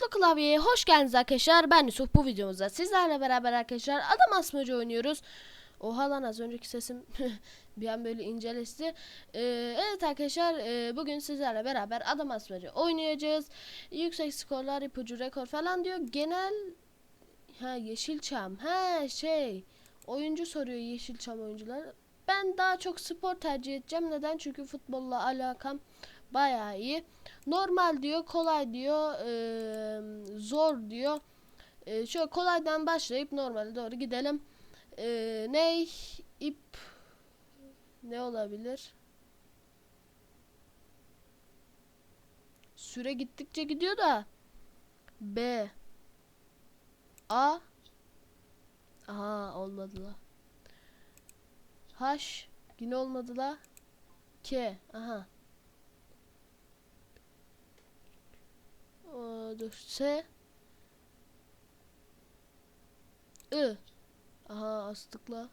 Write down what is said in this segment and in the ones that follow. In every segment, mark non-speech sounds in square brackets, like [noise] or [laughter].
Mutlu Klavye'ye hoş geldiniz arkadaşlar. Ben Yusuf bu videomuzda sizlerle beraber arkadaşlar adam asmacı oynuyoruz. Oha lan az önceki sesim [laughs] bir an böyle inceleşti. Ee, evet arkadaşlar e, bugün sizlerle beraber adam asmacı oynayacağız. Yüksek skorlar, ipucu, rekor falan diyor. Genel ha Yeşilçam. Ha şey oyuncu soruyor Yeşilçam oyuncular. Ben daha çok spor tercih edeceğim. Neden? Çünkü futbolla alakam bayağı iyi. Normal diyor, kolay diyor, eee, zor diyor. Eee, şöyle kolaydan başlayıp normale doğru gidelim. Eee ne? ip ne olabilir? Süre gittikçe gidiyor da. B A Aha olmadı la. H yine olmadı la. K aha. Dur. S. I. Aha astıkla.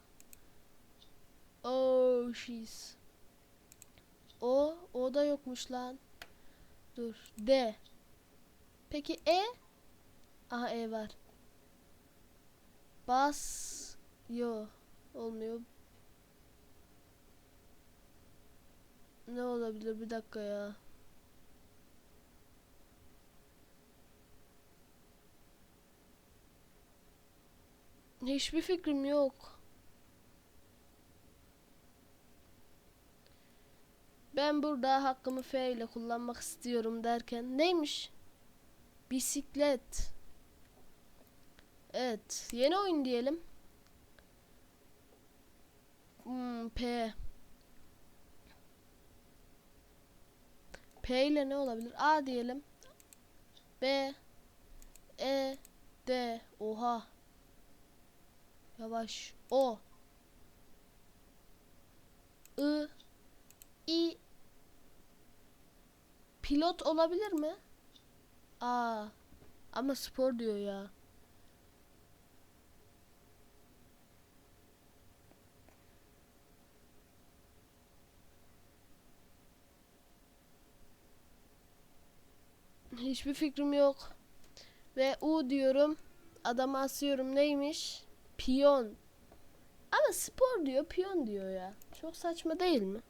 Oh she's. O. O da yokmuş lan. Dur. D. Peki E? Aha E var. Bas. Yo. Olmuyor. Ne olabilir? Bir dakika ya. Hiçbir fikrim yok. Ben burada hakkımı F ile kullanmak istiyorum derken neymiş? Bisiklet. Evet, yeni oyun diyelim. Hmm, P. P ile ne olabilir? A diyelim. B. E. D. Oha. Yavaş. O. I. İ. Pilot olabilir mi? Aa. Ama spor diyor ya. Hiçbir fikrim yok. Ve U diyorum. Adamı asıyorum. Neymiş? Piyon. Ama spor diyor, piyon diyor ya. Çok saçma değil mi?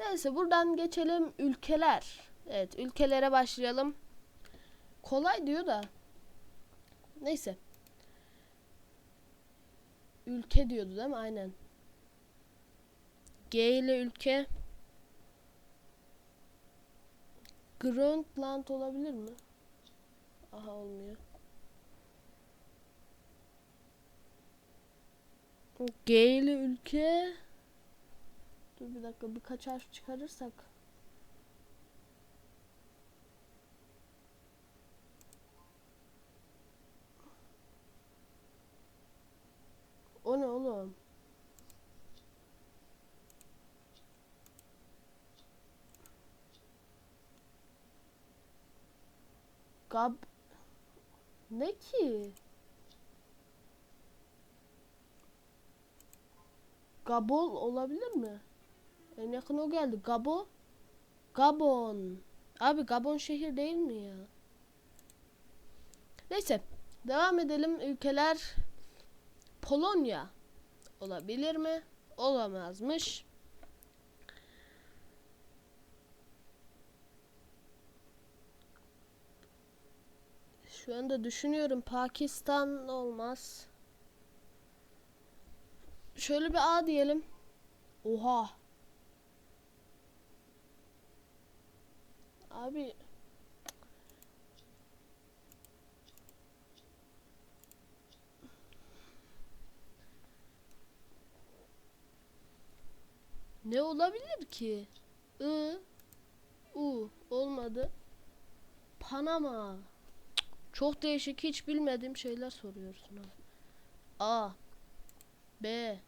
Neyse buradan geçelim ülkeler. Evet, ülkelere başlayalım. Kolay diyor da. Neyse. Ülke diyordu değil mi? Aynen. G ile ülke. Grönland olabilir mi? Aha olmuyor. G ile ülke. Dur bir dakika birkaç harf çıkarırsak. O ne oğlum? Gab ne ki? Gabol olabilir mi? En yakın o geldi. Gabo. Gabon. Abi Gabon şehir değil mi ya? Neyse. Devam edelim. Ülkeler Polonya. Olabilir mi? Olamazmış. Şu anda düşünüyorum. Pakistan olmaz. Şöyle bir A diyelim. Oha. Abi Ne olabilir ki? I U olmadı. Panama. Çok değişik hiç bilmediğim şeyler soruyorsun ha. A B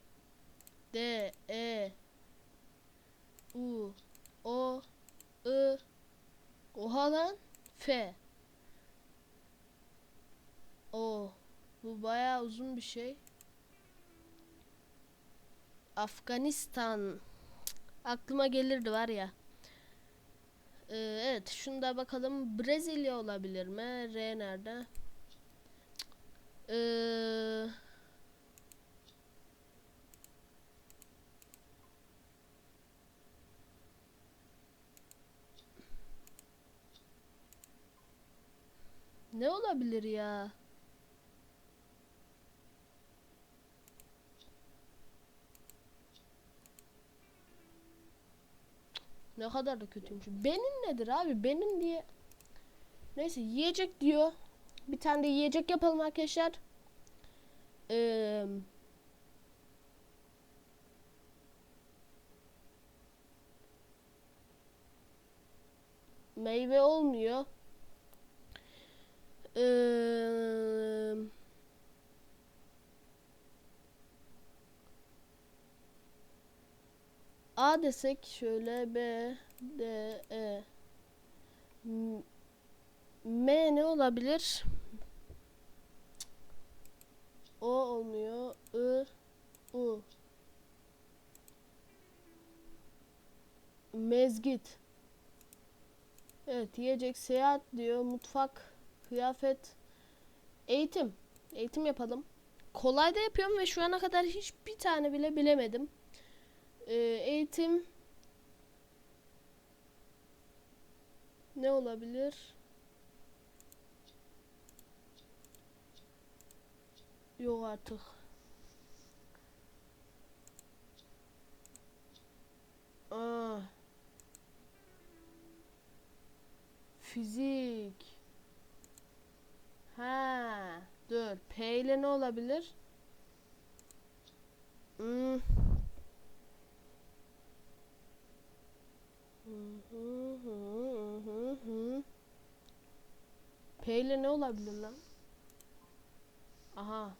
D E U O I Oha lan F O Bu bayağı uzun bir şey. Afganistan aklıma gelirdi var ya. Ee, evet şunu da bakalım. Brezilya olabilir mi? R nerede? Ee, ne olabilir ya? Ne kadar da kötüymüş. Benim nedir abi? Benim diye. Neyse yiyecek diyor. Bir tane de yiyecek yapalım arkadaşlar. Ee, meyve olmuyor. A desek şöyle B D E M ne olabilir? O olmuyor. I U Mezgit. Evet yiyecek seyahat diyor. Mutfak, kıyafet, eğitim. Eğitim yapalım. Kolay da yapıyorum ve şu ana kadar hiçbir tane bile bilemedim. Ee, eğitim ne olabilir? Yok artık. Aa. Fizik. Ha, dur. P ile ne olabilir? Hmm. Hı hı hı hı hı. P ile ne olabilir lan? Aha.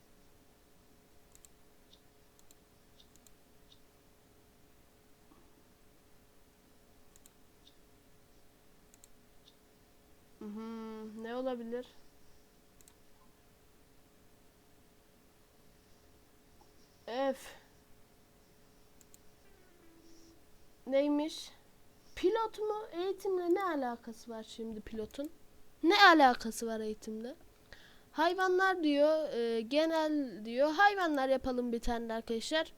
Mhm, ne olabilir? F. Neymiş? Pilot mu? Eğitimle ne alakası var şimdi pilotun? Ne alakası var eğitimle? Hayvanlar diyor, e, genel diyor. Hayvanlar yapalım bir tane de arkadaşlar.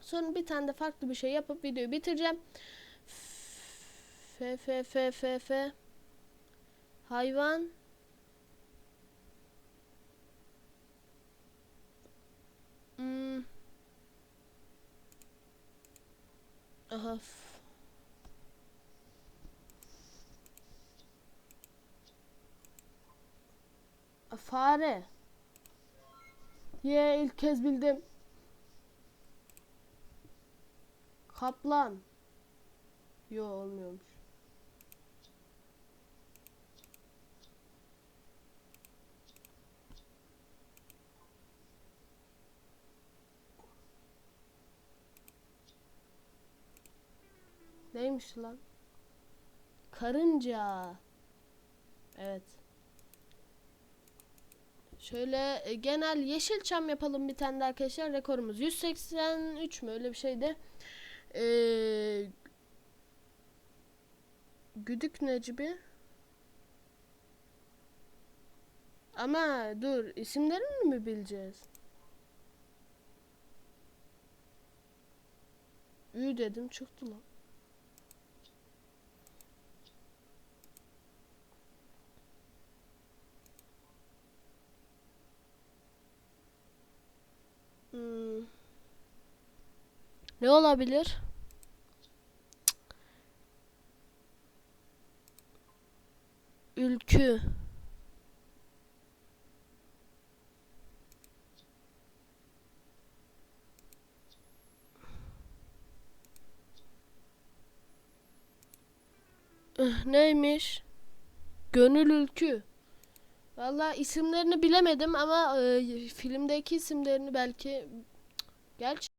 Sonra bir tane de farklı bir şey yapıp videoyu bitireceğim. F F F F F Hayvan Hmm. Aha. Fare. Ye ilk kez bildim. Kaplan. Yo olmuyormuş. Neymiş lan? Karınca. Evet. Şöyle e, genel yeşilçam yapalım bir tane de arkadaşlar. Rekorumuz 183 mü öyle bir şeydi. Ee, Güdük Necmi. Ama dur isimlerini mi bileceğiz? Ü dedim çıktı lan. Hmm. Ne olabilir? Ülkü. Neymiş? Gönül Ülkü. Valla isimlerini bilemedim ama e, filmdeki isimlerini belki Gerçi